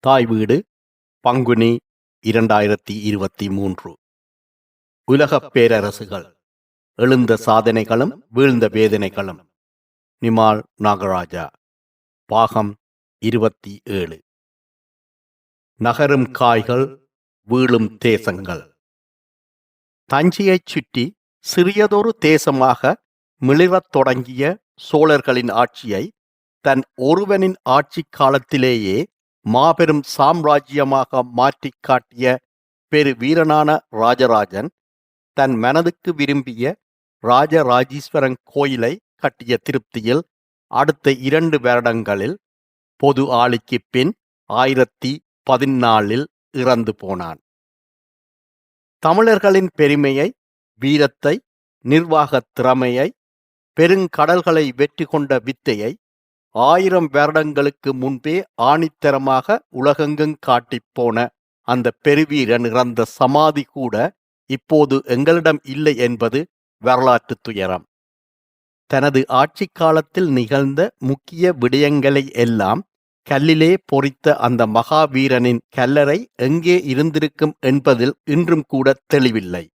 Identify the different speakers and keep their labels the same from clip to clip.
Speaker 1: தாய் வீடு பங்குனி இரண்டாயிரத்தி இருபத்தி மூன்று. உலகப் பேரரசுகள் எழுந்த சாதனைகளும் வீழ்ந்த வேதனைகளும். நிமால் நாகராஜா பாகம் இருபத்தி ஏழு. நகரும் காய்கள் வீழும் தேசங்கள். தஞ்சையைச் சுற்றி சிறியதொரு தேசமாக மிளிரத் தொடங்கிய சோழர்களின் ஆட்சியை தன் ஒருவனின் ஆட்சிக் காலத்திலேயே மாபெரும் சாம்ராஜ்யமாக மாற்றிக் காட்டிய பெரு வீரனான ராஜராஜன் தன் மனதுக்கு விரும்பிய ராஜராஜீஸ்வரன் கோயிலை கட்டிய திருப்தியில் அடுத்த இரண்டு வருடங்களில் பொது ஆளிக்குப் பின் ஆயிரத்தி பதினாலில் இறந்து போனான். தமிழர்களின் பெருமையை வீரத்தை நிர்வாகத் திறமையை பெருங்கடல்களை வெற்றி கொண்ட வித்தையை ஆயிரம் வருடங்களுக்கு முன்பே ஆணித்தரமாக உலகெங்கும் காட்டிப் போன அந்த பெருவீரன் இறந்த சமாதி கூட இப்போது எங்களிடம் இல்லை என்பது வரலாற்று துயரம். தனது ஆட்சிக் காலத்தில் நிகழ்ந்த முக்கிய விடயங்களை எல்லாம் கல்லிலே பொறித்த அந்த மகாவீரனின் கல்லறை எங்கே இருந்திருக்கும் என்பதில் இன்றும் கூட தெளிவில்லை.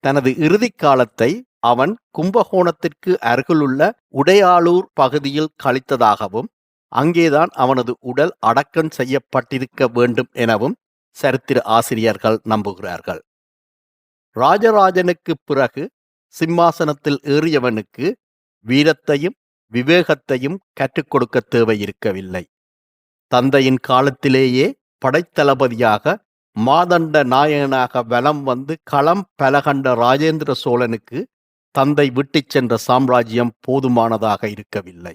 Speaker 1: தனது இறுதிக் காலத்தை அவன் கும்பகோணத்திற்கு அருகிலுள்ள உடையாளூர் பகுதியில் கழித்ததாகவும் அங்கேதான் அவனது உடல் அடக்கம் செய்யப்பட்டிருக்க வேண்டும் எனவும் சரித்திர ஆசிரியர்கள் நம்புகிறார்கள். ராஜராஜனுக்கு பிறகு சிம்மாசனத்தில் ஏறியவனுக்கு வீரத்தையும் விவேகத்தையும் கற்றுக் கொடுக்க தேவையிருக்கவில்லை. தந்தையின் காலத்திலேயே படைத்தளபதியாக மாதண்ட நாயகனாக வலம் வந்து களம் பலகண்ட ராஜேந்திர சோழனுக்கு தந்தை விட்டுச் சென்ற சாம்ராஜ்யம் போதுமானதாக இருக்கவில்லை.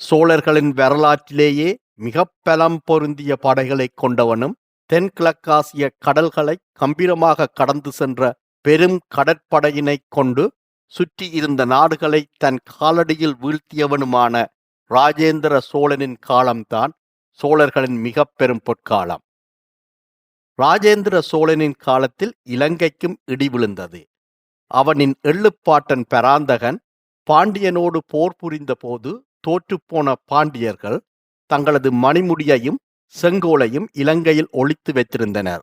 Speaker 1: சோழர்களின் வரலாற்றிலேயே மிக பலம் பொருந்திய படைகளை கொண்டவனும் தென்கிழக்காசிய கடல்களை கம்பீரமாக கடந்து சென்ற பெரும் கடற்படையினைக் கொண்டு சுற்றி இருந்த நாடுகளை தன் காலடியில் வீழ்த்தியவனுமான ராஜேந்திர சோழனின் காலம்தான் சோழர்களின் மிக பெரும் பொற்காலம். ராஜேந்திர சோழனின் காலத்தில் இலங்கைக்கும் இடி விழுந்தது. அவனின் எள்ளுப்பாட்டன் பராந்தகன் பாண்டியனோடு போர் புரிந்தபோது தோற்றுப்போன பாண்டியர்கள் தங்களது மணிமுடியையும் செங்கோலையும் இலங்கையில் ஒழித்து வைத்திருந்தனர்.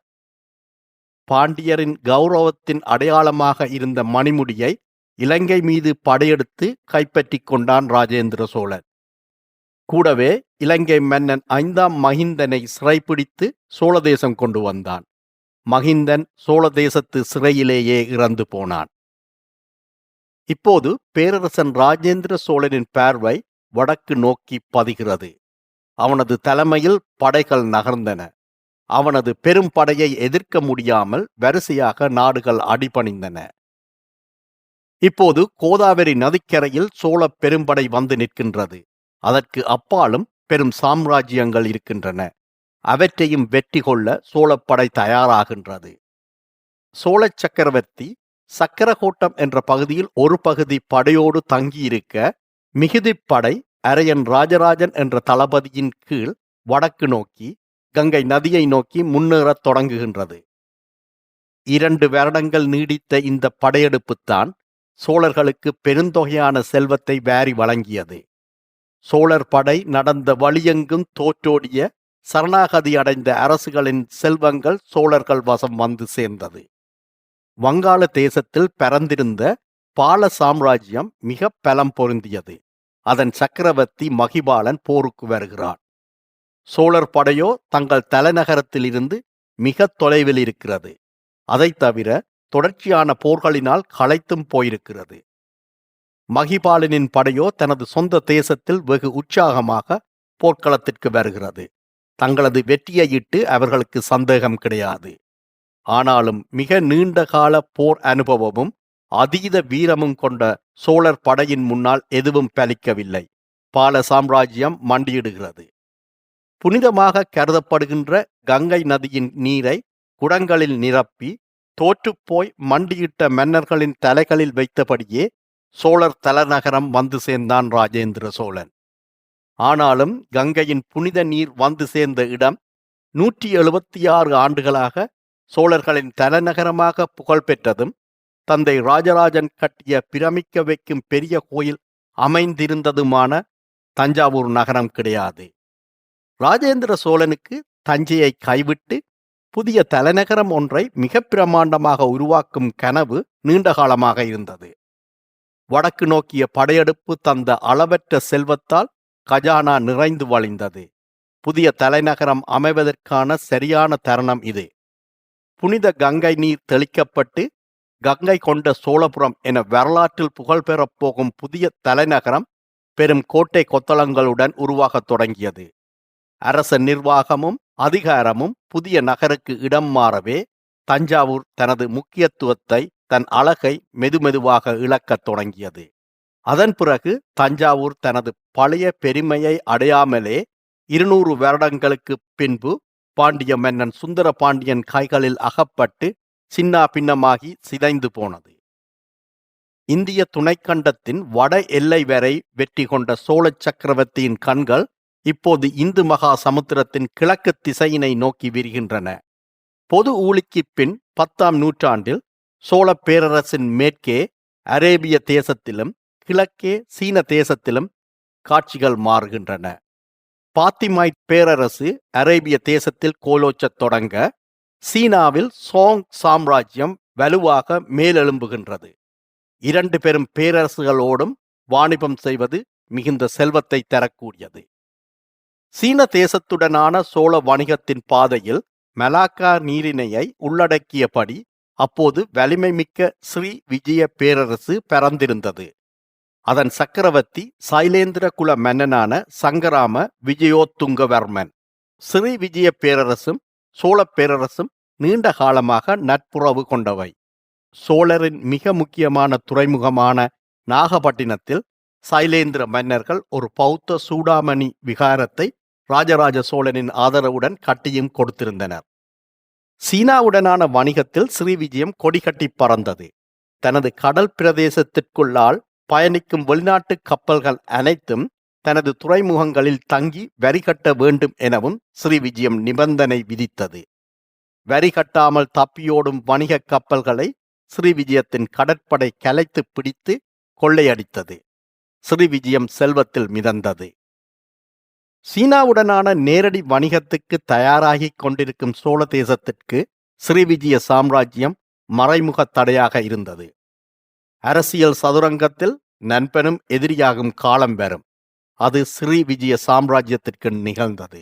Speaker 1: பாண்டியரின் கௌரவத்தின் அடையாளமாக இருந்த மணிமுடியை இலங்கை மீது படையெடுத்து கைப்பற்றிக் கொண்டான் ராஜேந்திர சோழன். கூடவே இலங்கை மன்னன் ஐந்தாம் மகிந்தனை சிறைப்பிடித்து சோழதேசம் கொண்டு வந்தான். மகிந்தன் சோழதேசத்து சிறையிலேயே இறந்து போனான். இப்போது பேரரசன் ராஜேந்திர சோழனின் பார்வை வடக்கு நோக்கி பதிகிறது. அவனது தலைமையில் படைகள் நகர்ந்தன. அவனது பெரும் படையை எதிர்க்க முடியாமல் வரிசையாக நாடுகள் அடிபணிந்தன. இப்போது கோதாவரி நதிக்கரையில் சோழ பெரும்படை வந்து நிற்கின்றது. அதற்கு அப்பாலும் பெரும் சாம்ராஜ்யங்கள் இருக்கின்றன. அவற்றையும் வெற்றி கொள்ள சோழப்படை தயாராகின்றது. சோழ சக்கரவர்த்தி சக்கரகோட்டம் என்ற பகுதியில் ஒரு பகுதி படையோடு தங்கியிருக்க மிகுதிப்படை அரையன் ராஜராஜன் என்ற தளபதியின் கீழ் வடக்கு நோக்கி கங்கை நதியை நோக்கி முன்னேறத் தொடங்குகின்றது. இரண்டு வருடங்கள் நீடித்த இந்த படையெடுப்புத்தான் சோழர்களுக்கு பெருந்தொகையான செல்வத்தை வாரி வழங்கியது. சோழர் படை நடந்த வழியெங்கும் தோற்றோடிய சரணாகதி அடைந்த அரசுகளின் செல்வங்கள் சோழர்கள் வசம் வந்து சேர்ந்தது. வங்காள தேசத்தில் பரந்திருந்த பால சாம்ராஜ்யம் மிக பலம் பொருந்தியது. அதன் சக்கரவர்த்தி மகிபாலன் போருக்கு வருகிறான் சோழர் படையோ தங்கள் தலைநகரத்திலிருந்து மிக தொலைவில் இருக்கிறது. அதைத் தவிர தொடர்ச்சியான போர்களினால் களைத்தும் போயிருக்கிறது. மகிபாலனின் படையோ தனது சொந்த தேசத்தில் வெகு உற்சாகமாக போர்க்களத்திற்கு வருகிறது. தங்களது வெற்றியையிட்டு அவர்களுக்கு சந்தேகம் கிடையாது. ஆனாலும் மிக நீண்ட கால போர் அனுபவமும் அதீத வீரமும் கொண்ட சோழர் படையின் முன்னால் எதுவும் பலிக்கவில்லை. பால சாம்ராஜ்யம் மண்டியிடுகிறது. புனிதமாக கருதப்படுகின்ற கங்கை நதியின் நீரை குடங்களில் நிரப்பி தோற்றுப்போய் மண்டியிட்ட மன்னர்களின் தலைகளில் வைத்தபடியே சோழர் தலைநகரம் வந்து சேர்ந்தான் ராஜேந்திர சோழன். ஆனாலும் கங்கையின் புனித நீர் வந்து சேர்ந்த இடம் நூற்றி எழுபத்தி ஆறு ஆண்டுகளாக சோழர்களின் தலைநகரமாக புகழ்பெற்றதும் தந்தை ராஜராஜன் கட்டிய பிரமிக்க வைக்கும் பெரிய கோயில் அமைந்திருந்ததுமான தஞ்சாவூர் நகரம் கிடையாது. ராஜேந்திர சோழனுக்கு தஞ்சையை கைவிட்டு புதிய தலைநகரம் ஒன்றை மிக பிரமாண்டமாக உருவாக்கும் கனவு நீண்ட காலமாக இருந்தது. வடக்கு நோக்கிய படையெடுப்பு தந்த அளவற்ற செல்வத்தால் கஜானா நிறைந்து வழிந்தது. புதிய தலைநகரம் அமைவதற்கான சரியான தருணம் இது. புனித கங்கை நீர் தெளிக்கப்பட்டு கங்கை கொண்ட சோழபுரம் என வரலாற்றில் புகழ்பெறப் போகும் புதிய தலைநகரம் பெரும் கோட்டை கொத்தளங்களுடன் உருவாகத் தொடங்கியது. அரச நிர்வாகமும் அதிகாரமும் புதிய நகருக்கு இடம் மாறவே தஞ்சாவூர் தனது முக்கியத்துவத்தை தன் அழகை மெதுமெதுவாக இழக்கத் தொடங்கியது. அதன் பிறகு தஞ்சாவூர் தனது பழைய பெருமையை அடையாமலே இருநூறு வருடங்களுக்கு பின்பு பாண்டிய மன்னன் சுந்தர பாண்டியன் கைகளில் அகப்பட்டு சின்னா பின்னமாகி சிதைந்து போனது. இந்திய துணைக்கண்டத்தின் வட எல்லை வரை வெற்றி கொண்ட சோழ சக்கரவர்த்தியின் கண்கள் இப்போது இந்து மகா சமுத்திரத்தின் கிழக்கு திசையினை நோக்கி விரிகின்றன. பொது ஊழிக்குப் பின் பத்தாம் நூற்றாண்டில் சோழ பேரரசின் மேற்கே அரேபிய தேசத்திலும் கிழக்கே சீன தேசத்திலும் காட்சிகள் மாறுகின்றன. பாத்திமாய்ட் பேரரசு அரேபிய தேசத்தில் கோலோச்சத் தொடங்க சீனாவில் சோங் சாம்ராஜ்யம் வலுவாக மேலெழும்புகின்றது. இரண்டு பெரும் பேரரசுகளோடும் வாணிபம் செய்வது மிகுந்த செல்வத்தை தரக்கூடியது. சீன தேசத்துடனான சோழ வணிகத்தின் பாதையில் மலாக்கா நீரிணையை உள்ளடக்கியபடி அப்போது வலிமைமிக்க ஸ்ரீ விஜய பேரரசு பரந்திருந்தது அதன் சக்கரவர்த்தி சைலேந்திர குல மன்னனான சங்கராம விஜயோத்துங்கவர்மன். ஸ்ரீ விஜய பேரரசும் சோழப் பேரரசும் நீண்ட காலமாக நட்புறவு கொண்டவை. சோழரின் மிக முக்கியமான துறைமுகமான நாகப்பட்டினத்தில் சைலேந்திர மன்னர்கள் ஒரு பௌத்த சூடாமணி விகாரத்தை ராஜராஜ சோழனின் ஆதரவுடன் கட்டியும் கொடுத்திருந்தனர். சீனாவுடனான வணிகத்தில் ஸ்ரீவிஜயம் கொடிகட்டி பறந்தது. தனது கடல் பிரதேசத்திற்குள்ளால் பயணிக்கும் வெளிநாட்டு கப்பல்கள் அனைத்தும் தனது துறைமுகங்களில் தங்கி வரி கட்ட வேண்டும் எனவும் ஸ்ரீவிஜயம் நிபந்தனை விதித்தது. வரி கட்டாமல் தப்பியோடும் வணிக கப்பல்களை ஸ்ரீவிஜயத்தின் கடற்படை கலைத்து பிடித்து கொள்ளையடித்தது. ஸ்ரீவிஜயம் செல்வத்தில் மிதந்தது. சீனாவுடனான நேரடி வணிகத்துக்கு தயாராகிக் கொண்டிருக்கும் சோழ தேசத்திற்கு ஸ்ரீவிஜய சாம்ராஜ்யம் மறைமுக தடையாக இருந்தது. அரசியல் சதுரங்கத்தில் நண்பனும் எதிரியாகும் காலம் வரும். அது ஸ்ரீ விஜய சாம்ராஜ்யத்திற்கு நிகழ்ந்தது.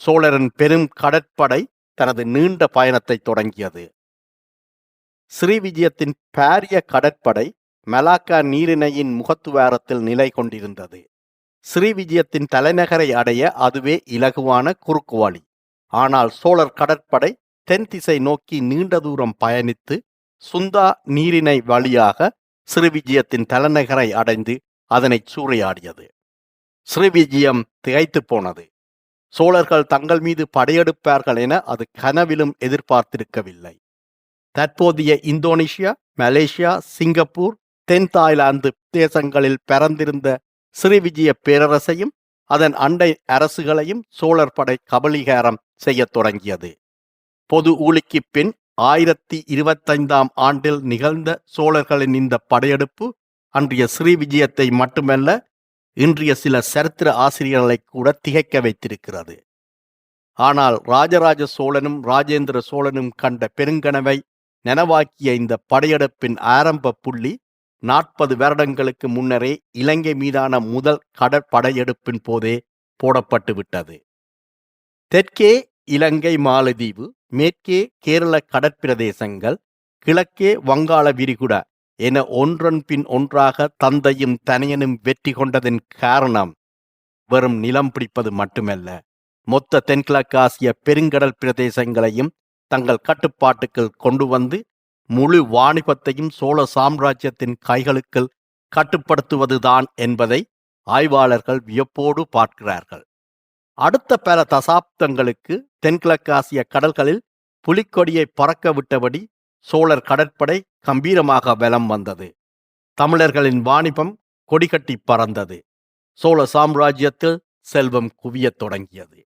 Speaker 1: சோழரின் பெரும் கடற்படை தனது நீண்ட பயணத்தை தொடங்கியது. ஸ்ரீவிஜயத்தின் பாரிய கடற்படை மலாக்கா நீரிணையின் முகத்துவாரத்தில் நிலை கொண்டிருந்தது. ஸ்ரீவிஜயத்தின் தலைநகரை அடைய அதுவே இலகுவான குறுக்கு வழி ஆனால் சோழர் கடற்படை தென் திசை நோக்கி நீண்ட தூரம் பயணித்து சுந்தா நீரிணை வழியாக ஸ்ரீவிஜயத்தின் தலைநகரை அடைந்து அதனை சூறையாடியது. ஸ்ரீவிஜயம் திகைத்து போனது. சோழர்கள் தங்கள் மீது படையெடுப்பார்கள் என அது கனவிலும் எதிர்பார்த்திருக்கவில்லை. தற்போதைய இந்தோனேஷியா மலேசியா சிங்கப்பூர் தென் தாய்லாந்து தேசங்களில் பிறந்திருந்த ஸ்ரீவிஜய பேரரசையும் அதன் அண்டை அரசுகளையும் சோழர் படை கபலீகாரம் செய்யத் தொடங்கியது. பொது ஊழிக்குப் பின் ஆயிரத்தி இருபத்தைந்தாம் ஆண்டில் நிகழ்ந்த சோழர்களின் இந்த படையெடுப்பு அன்றைய ஸ்ரீவிஜயத்தை மட்டுமல்ல இன்றைய சில சரித்திர ஆசிரியர்களை கூட திகைக்க வைத்திருக்கிறது. ஆனால் ராஜராஜ சோழனும் ராஜேந்திர சோழனும் கண்ட பெருங்கனவை நனவாக்கிய இந்த படையெடுப்பின் ஆரம்ப புள்ளி நாற்பது வருடங்களுக்கு முன்னரே இலங்கை மீதான முதல் கடற்படையெடுப்பின் போதே போடப்பட்டு விட்டது. தெற்கே இலங்கை மாலதீவு மேற்கே கேரள கடற்பிரதேசங்கள் கிழக்கே வங்காள விரிகுடா என ஒன்றன் பின் ஒன்றாக தந்தையும் தனையனும் வெற்றி கொண்டதன் காரணம் வெறும் நிலம் பிடிப்பது மட்டுமல்ல. மொத்த தென்கிழக்காசிய பெருங்கடல் பிரதேசங்களையும் தங்கள் கட்டுப்பாட்டுக்குள் கொண்டு வந்து முழு வாணிபத்தையும் சோழ சாம்ராஜ்யத்தின் கைகளுக்குள் கட்டுப்படுத்துவதுதான் என்பதை ஆய்வாளர்கள் வியப்போடு பார்க்கிறார்கள். அடுத்த பல தசாப்தங்களுக்கு தென்கிழக்காசிய கடல்களில் புலிக்கொடியை பறக்க விட்டபடி சோழர் கடற்படை கம்பீரமாக வலம் வந்தது. தமிழர்களின் வாணிபம் கொடிகட்டி பறந்தது. சோழ சாம்ராஜ்யத்தில் செல்வம் குவியத் தொடங்கியது.